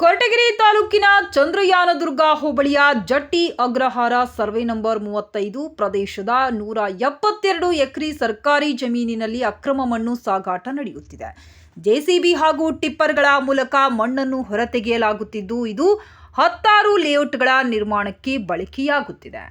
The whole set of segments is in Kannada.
ಕೊರಟಗೆರೆ ತಾಲೂಕಿನ ಚಂದ್ರಯಾನದುರ್ಗ ಹೋಬಳಿಯ ಜಟ್ಟಿ ಅಗ್ರಹಾರ ಸರ್ವೆ ನಂಬರ್ ಮೂವತ್ತೈದು ಪ್ರದೇಶದ ನೂರ ಎಪ್ಪತ್ತೆರಡು ಎಕರೆ ಸರ್ಕಾರಿ ಜಮೀನಿನಲ್ಲಿ ಅಕ್ರಮ ಮಣ್ಣು ಸಾಗಾಟ ನಡೆಯುತ್ತಿದೆ. ಜೆಸಿಬಿ ಹಾಗೂ ಟಿಪ್ಪರ್ಗಳ ಮೂಲಕ ಮಣ್ಣನ್ನು ಹೊರತೆಗೆಯಲಾಗುತ್ತಿದ್ದು, ಇದು ಹತ್ತಾರು ಲೇಔಟ್ಗಳ ನಿರ್ಮಾಣಕ್ಕೆ ಬಳಕೆಯಾಗುತ್ತಿದೆ.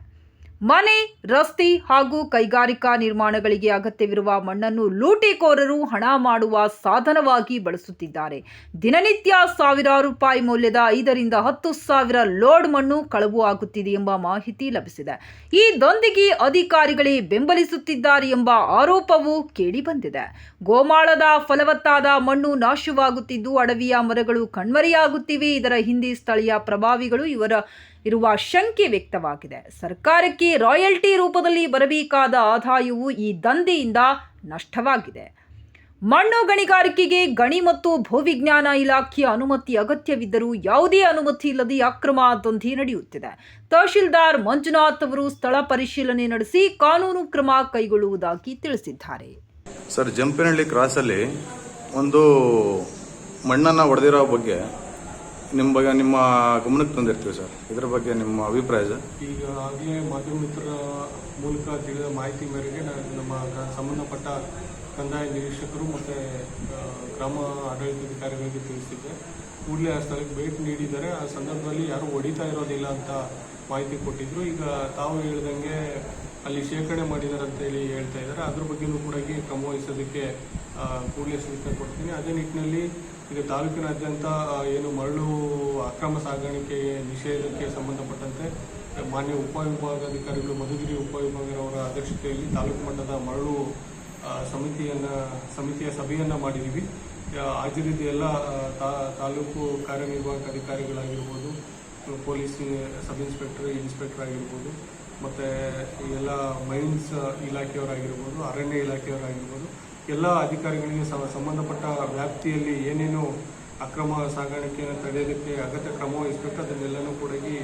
ಮನೆ, ರಸ್ತೆ ಹಾಗೂ ಕೈಗಾರಿಕಾ ನಿರ್ಮಾಣಗಳಿಗೆ ಅಗತ್ಯವಿರುವ ಮಣ್ಣನ್ನು ಲೂಟಿಕೋರರು ಹಣ ಮಾಡುವ ಸಾಧನವಾಗಿ ಬಳಸುತ್ತಿದ್ದಾರೆ. ದಿನನಿತ್ಯ ಸಾವಿರಾರು ರೂಪಾಯಿ ಮೌಲ್ಯದ ಐದರಿಂದ ಹತ್ತು ಸಾವಿರ ಲೋಡ್ ಮಣ್ಣು ಕಳವು ಆಗುತ್ತಿದೆ ಎಂಬ ಮಾಹಿತಿ ಲಭಿಸಿದೆ. ಈ ದೊಂದಿಗೆ ಅಧಿಕಾರಿಗಳೇ ಬೆಂಬಲಿಸುತ್ತಿದ್ದಾರೆ ಎಂಬ ಆರೋಪವೂ ಕೇಳಿಬಂದಿದೆ. ಗೋಮಾಳದ ಫಲವತ್ತಾದ ಮಣ್ಣು ನಾಶವಾಗುತ್ತಿದ್ದು, ಅಡವಿಯ ಮರಗಳು ಕಣ್ಮರೆಯಾಗುತ್ತಿವೆ. ಇದರ ಹಿಂದೆ ಸ್ಥಳೀಯ ಪ್ರಭಾವಿಗಳು ಇವರ ಇರುವ ಶಂಕೆ ವ್ಯಕ್ತವಾಗಿದೆ. ಸರ್ಕಾರಕ್ಕೆ ರಾಯಲ್ಟಿ ರೂಪದಲ್ಲಿ ಬರಬೇಕಾದ ಆದಾಯವು ಈ ದಂಧೆಯಿಂದ ನಷ್ಟವಾಗಿದೆ. ಮಣ್ಣು ಗಣಿಗಾರಿಕೆಗೆ ಗಣಿ ಮತ್ತು ಭೂವಿಜ್ಞಾನ ಇಲಾಖೆಯ ಅನುಮತಿ ಅಗತ್ಯವಿದ್ದರೂ ಯಾವುದೇ ಅನುಮತಿ ಇಲ್ಲದೆ ಅಕ್ರಮ ದಂಧೆ ನಡೆಯುತ್ತಿದೆ. ತಹಶೀಲ್ದಾರ್ ಮಂಜುನಾಥ್ ಅವರು ಸ್ಥಳ ಪರಿಶೀಲನೆ ನಡೆಸಿ ಕಾನೂನು ಕ್ರಮ ಕೈಗೊಳ್ಳುವುದಾಗಿ ತಿಳಿಸಿದ್ದಾರೆ. ಸರ್, ಜಂಪಿನಹಳ್ಳಿ ಕ್ರಾಸಲ್ಲಿ ಒಂದು ಮಣ್ಣನ್ನು ಹೊಡೆದಿರೋ ಬಗ್ಗೆ ನಿಮ್ಮ ಬಗ್ಗೆ ನಿಮ್ಮ ಗಮನಕ್ಕೆ ತಂದಿರ್ತೀವಿ ಸರ್. ಇದರ ಬಗ್ಗೆ ನಿಮ್ಮ ಅಭಿಪ್ರಾಯ ಸರ್. ಈಗ ಆಗಲೇ ಮಾಧ್ಯಮ ಮಿತ್ರರ ಮೂಲಕ ತಿಳಿದ ಮಾಹಿತಿ ಮೇರೆಗೆ ನಮ್ಮ ಸಂಬಂಧಪಟ್ಟ ಕಂದಾಯ ನಿರೀಕ್ಷಕರು ಮತ್ತು ಗ್ರಾಮ ಆಡಳಿತಾಧಿಕಾರಿಗಳಿಗೆ ತಿಳಿಸಿದ್ದೆ. ಕೂಡಲೇ ಆ ಸ್ಥಳಕ್ಕೆ ಭೇಟಿ ನೀಡಿದ್ದಾರೆ. ಆ ಸಂದರ್ಭದಲ್ಲಿ ಯಾರೂ ಹೊಡಿತಾ ಇರೋದಿಲ್ಲ ಅಂತ ಮಾಹಿತಿ ಕೊಟ್ಟಿದ್ರು. ಈಗ ತಾವು ಹೇಳ್ದಂಗೆ ಅಲ್ಲಿ ಶೇಖರಣೆ ಮಾಡಿದ್ದಾರೆ ಅಂತೇಳಿ ಹೇಳ್ತಾ ಇದ್ದಾರೆ. ಅದ್ರ ಬಗ್ಗೆಯೂ ಕೂಡ ಕ್ರಮ ವಹಿಸೋದಕ್ಕೆ ಕೂಡಲೇ ಸೂಚನೆ ಕೊಡ್ತೀನಿ. ಅದೇ ನಿಟ್ಟಿನಲ್ಲಿ ಈಗ ತಾಲೂಕಿನಾದ್ಯಂತ ಏನು ಮರಳು ಅಕ್ರಮ ಸಾಗಾಣಿಕೆ ನಿಷೇಧಕ್ಕೆ ಸಂಬಂಧಪಟ್ಟಂತೆ, ಮಾನ್ಯ ಉಪವಿಭಾಗಾಧಿಕಾರಿಗಳು ಮಧುಗಿರಿ ಉಪವಿಭಾಗರವರ ಅಧ್ಯಕ್ಷತೆಯಲ್ಲಿ ತಾಲೂಕು ಮಟ್ಟದ ಮರಳು ಸಮಿತಿಯನ್ನು, ಸಮಿತಿಯ ಸಭೆಯನ್ನ ಮಾಡಿದ್ದೀವಿ. ಅದೇ ಎಲ್ಲ ತಾಲೂಕು ಕಾರ್ಯನಿರ್ವಾಹಕ ಅಧಿಕಾರಿಗಳಾಗಿರ್ಬೋದು, ಪೊಲೀಸ್ ಸಬ್ ಇನ್ಸ್ಪೆಕ್ಟರ್ ಇನ್ಸ್ಪೆಕ್ಟರ್ ಆಗಿರ್ಬೋದು, ಮತ್ತು ಎಲ್ಲ ಮೈನ್ಸ್ ಇಲಾಖೆಯವರಾಗಿರ್ಬೋದು, ಅರಣ್ಯ ಇಲಾಖೆಯವರಾಗಿರ್ಬೋದು ಎಲ್ಲ ಅಧಿಕಾರಿಗಳಿಗೆ ಸಂಬಂಧಪಟ್ಟ ವ್ಯಾಪ್ತಿಯಲ್ಲಿ ಏನೇನು ಅಕ್ರಮ ಸಾಗಾಣಿಕೆಯನ್ನು ತಡೆಯೋದಕ್ಕೆ ಅಗತ್ಯ ಕ್ರಮ ವಹಿಸಬೇಕು ಅದನ್ನೆಲ್ಲನೂ ಕೂಡ ಈ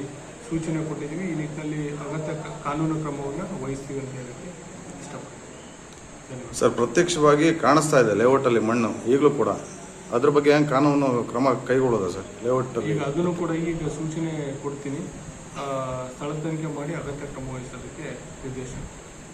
ಸೂಚನೆ ಕೊಟ್ಟಿದ್ದೀವಿ. ಈ ನಿಟ್ಟಿನಲ್ಲಿ ಅಗತ್ಯ ಕಾನೂನು ಕ್ರಮವನ್ನು ವಹಿಸ್ತೀವಿ ಅಂತ ಹೇಳಕ್ಕೆ ಇಷ್ಟಪಡ್ತೀನಿ. ಸರ್ ಪ್ರತ್ಯಕ್ಷವಾಗಿ ಕಾಣಿಸ್ತಾ ಇದೆ ಲೇಔಟಲ್ಲಿ ಮಣ್ಣು ಈಗಲೂ ಕೂಡ. ಅದ್ರ ಬಗ್ಗೆ ಹೆಂಗೆ ಕಾನೂನು ಕ್ರಮ ಕೈಗೊಳ್ಳೋದ ಸರ್ ಲೇಔಟಲ್ಲಿ? ಈಗ ಅದನ್ನು ಕೂಡ ಈಗ ಸೂಚನೆ ಕೊಡ್ತೀನಿ. ಸ್ಥಳ ತನಿಖೆ ಮಾಡಿ ಅಗತ್ಯ ಕ್ರಮ ವಹಿಸೋದಕ್ಕೆ ನಿರ್ದೇಶನ